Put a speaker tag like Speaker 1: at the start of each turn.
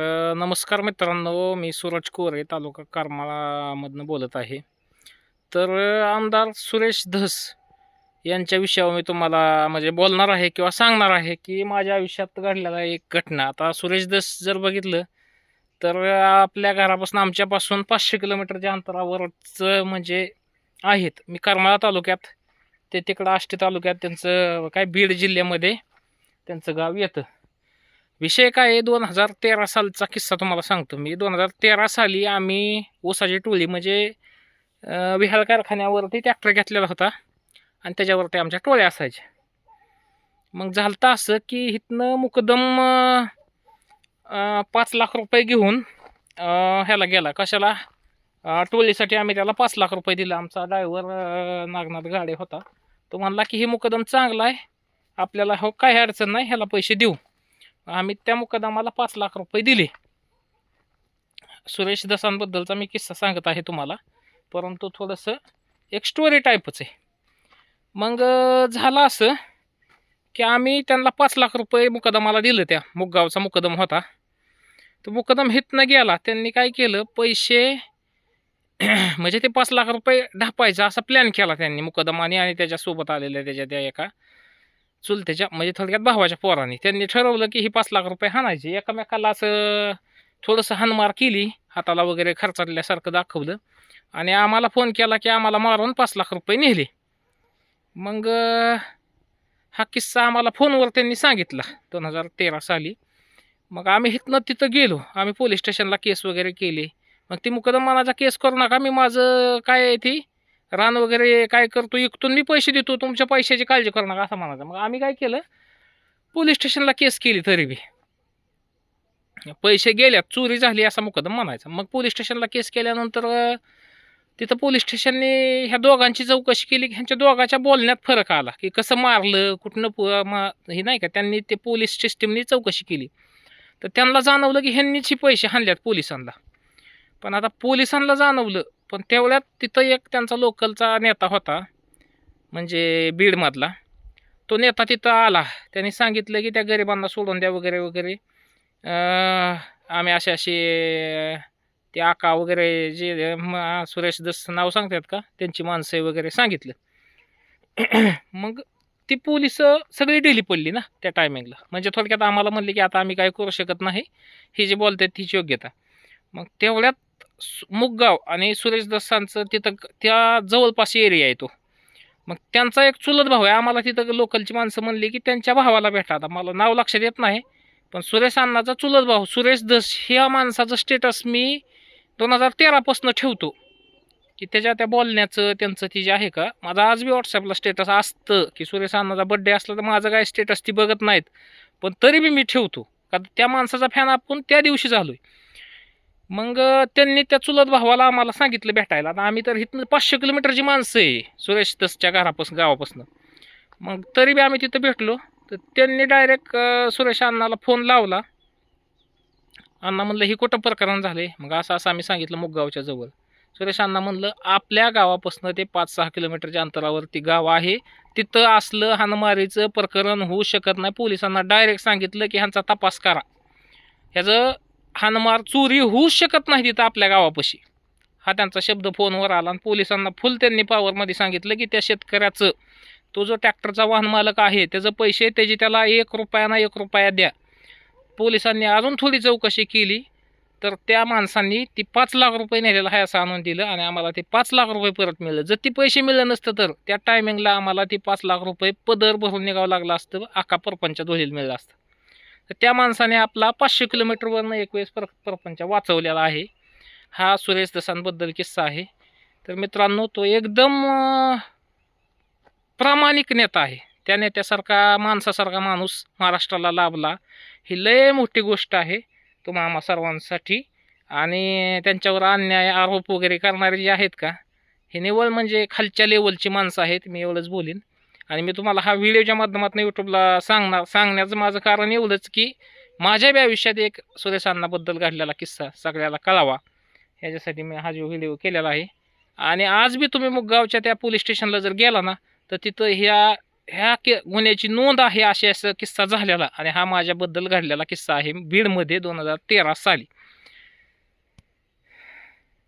Speaker 1: नमस्कार मित्रांनो मी सूरज कोरे तालुका करमाळामधनं बोलत आहे. तर आमदार सुरेश धस यांच्या विषयावर मी तुम्हाला म्हणजे बोलणार आहे किंवा सांगणार आहे की माझ्या आयुष्यात घडलेला एक घटना. आता सुरेश धस जर बघितलं तर आपल्या घरापासून आमच्यापासून पाचशे किलोमीटरच्या अंतरावरच म्हणजे आहेत. मी करमाळा तालुक्यात ते तिकडं आष्टी तालुक्यात त्यांचं काय बीड जिल्ह्यामध्ये त्यांचं गाव येतं. विषय काय आहे? दोन हजार तेरा सालचा किस्सा तुम्हाला सांगतो मी. दोन हजार तेरा साली आम्ही ऊसाची टोळी म्हणजे विहार कारखान्यावरती ट्रॅक्टर घेतलेला होता आणि त्याच्यावरती आमच्या टोळ्या असायच्या. मग झालं असं की इथनं मुकदम पाच लाख रुपये घेऊन ह्याला गेला. कशाला? टोळीसाठी आम्ही त्याला पाच लाख रुपये दिला. आमचा ड्रायव्हर नागनाथ गाडे होता. तो म्हणला की हे मुकदम चांगला आहे. आपल्याला हो काही अडचण नाही. ह्याला पैसे देऊ. आम्ही त्या मुकदमाला पाच लाख रुपये दिले. सुरेश दसांबद्दलचा मी किस्सा सांगत आहे तुम्हाला. परंतु थोडंसं एक स्टोरी टाईपच आहे. मग झालं असं की आम्ही त्यांना पाच लाख रुपये मुकदमाला दिलं त्या मुगगावचा मुकदम होता. तो मुकदम हितनं गेला त्यांनी काय केलं पैसे म्हणजे ते पाच लाख रुपये ढापायचा असा प्लॅन केला त्यांनी मुकदमाने आणि त्याच्यासोबत आलेल्या त्याच्या त्या एका चुलत्याच्या म्हणजे थोडक्यात भावाच्या पोराने. त्यांनी ठरवलं की ही पाच लाख रुपये हाणायचे. एकामेकाला असं थोडंसं हानमार केली हाताला वगैरे खर्चातल्यासारखं दाखवलं. आणि आम्हाला फोन केला की आम्हाला मारून पाच लाख रुपये नेले. मग हा किस्सा आम्हाला फोनवर त्यांनी सांगितला दोन हजार तेरा साली. मग आम्ही इथनं तिथं गेलो. आम्ही पोलीस स्टेशनला केस वगैरे केली. मग ती मुकदमानाचा केस करू नका मी माझं काय आहे ती रान वगैरे काय करतो इकतून मी पैसे देतो तुमच्या पैशाची काळजी करू नका असं म्हणायचं. मग आम्ही काय केलं पोलीस स्टेशनला केस केली तरी बी. पैसे गेल्यात चोरी झाली असा मुकदम म्हणायचा. मग पोलीस स्टेशनला केस केल्यानंतर तिथं पोलीस स्टेशनने ह्या दोघांची चौकशी केली की ह्यांच्या दोघांच्या बोलण्यात फरक आला की कसं मारलं कुठनं प- मा हे नाही का त्यांनी ते पोलीस सिस्टीमनी चौकशी केली. तर त्यांना जाणवलं की ह्यांनीच ही पैसे हाणल्यात पोलिसांना. पण आता पोलिसांना जाणवलं पण तेवढ्यात तिथं एक त्यांचा लोकलचा नेता होता म्हणजे बीडमधला. तो नेता तिथं आला. त्यांनी सांगितलं की त्या गरिबांना सोडून द्या वगैरे वगैरे. आम्ही असे असे ते आका वगैरे जे सुरेश दस नाव सांगतात का? त्यांची माणसं वगैरे सांगितलं. मग ती पोलीस सगळी डेली पडली ना त्या टायमिंगला म्हणजे थोडक्यात आम्हाला म्हणले की आता आम्ही काय करू शकत नाही. ही जी बोलतात तीच योग्यता. मग तेवढ्यात मुगगाव आणि सुरेश दसांचं तिथं त्या जवळपास एरिया आहे तो. मग त्यांचा एक चुलत भाऊ आहे. आम्हाला तिथं लोकलची माणसं म्हणली की त्यांच्या भावाला भेटा. आता मला नाव लक्षात येत नाही पण सुरेश अण्णाचा चुलत भाऊ सुरेश दस ह्या माणसाचं स्टेटस मी दोन हजार तेरापासून ठेवतो. की त्याच्या त्या बोलण्याचं त्यांचं ती जे आहे का माझा आज बी व्हॉट्सअपला स्टेटस असतं की सुरेश अण्णाचा बड्डे असला तर माझं काय स्टेटस ती बघत नाहीत. पण तरी बी मी ठेवतो. का त्या माणसाचा फॅन आपण त्या दिवशी झालो आहे मग त्यांनी त्या चुलत भावाला आम्हाला सांगितलं भेटायला. आता आम्ही तर इथनं पाचशे किलोमीटरची माणसं आहे सुरेश दसच्या घरापासून गावापासून. मग तरी बी आम्ही तिथं भेटलो. तर त्यांनी डायरेक्ट सुरेश अण्णाला फोन लावला. अण्णा म्हणलं ही कुठं प्रकरण झाले मग असं असं आम्ही सांगितलं मुगगावच्या जवळ. सुरेश अण्णा म्हणलं आपल्या गावापासून ते पाच सहा किलोमीटरच्या अंतरावरती गाव आहे. तिथं असलं हानमारीचं प्रकरण होऊ शकत नाही. पोलिसांना डायरेक्ट सांगितलं की ह्यांचा तपास करा. ह्याचं हानमार चोरी होऊच शकत नाही तिथं आपल्या गावापाशी. हा त्यांचा शब्द फोनवर आला आणि पोलिसांना फुल त्यांनी पॉवरमध्ये सांगितलं की त्या शेतकऱ्याचं तो जो ट्रॅक्टरचा वाहन मालक आहे त्याचं पैसे त्याची त्याला एक रुपयाना एक रुपया द्या. पोलिसांनी अजून थोडी चौकशी केली तर त्या माणसांनी ती पाच लाख रुपये नेलेला आहे असं आणून दिलं आणि आम्हाला ते पाच लाख रुपये परत मिळलं. जर ती पैसे मिळलं नसतं तर त्या टायमिंगला आम्हाला ती पाच लाख रुपये पदर भरून निघावं लागलं असतं आका परपंच धोलील मिळलं असतं. तर त्या माणसाने आपला पाचशे किलोमीटरवरनं एक वेळेस पर प्रपंच वाचवलेला आहे. हा सुरेश दसांबद्दल किस्सा आहे. तर मित्रांनो तो एकदम प्रामाणिक नेता आहे. त्या नेत्यासारखा माणसासारखा माणूस महाराष्ट्राला लाभला. ही लय मोठी गोष्ट आहे तो मामा सर्वांसाठी. आणि त्यांच्यावर अन्याय आरोप वगैरे करणारे जे आहेत का हे निवळ म्हणजे खालच्या लेवलची माणसं आहेत मी एवढंच बोलीन. आणि मी तुम्हाला हा व्हिडिओच्या माध्यमातून यूट्यूबला सांगणार सांगण्याचं माझं कारण एवढंच की माझ्या बी आयुष्यात एक सुरेश अण्णाबद्दल घडलेला किस्सा सगळ्याला कळावा. याच्यासाठी मी हा जो व्हिडिओ केलेला आहे. आणि आज बी तुम्ही मुगगावच्या त्या पोलीस स्टेशनला जर गेला ना तर तिथं ह्या ह्या के गुन्ह्याची नोंद आहे अशी असं किस्सा झालेला. आणि हा माझ्याबद्दल घडलेला किस्सा आहे बीडमध्ये दोन हजार तेरा साली.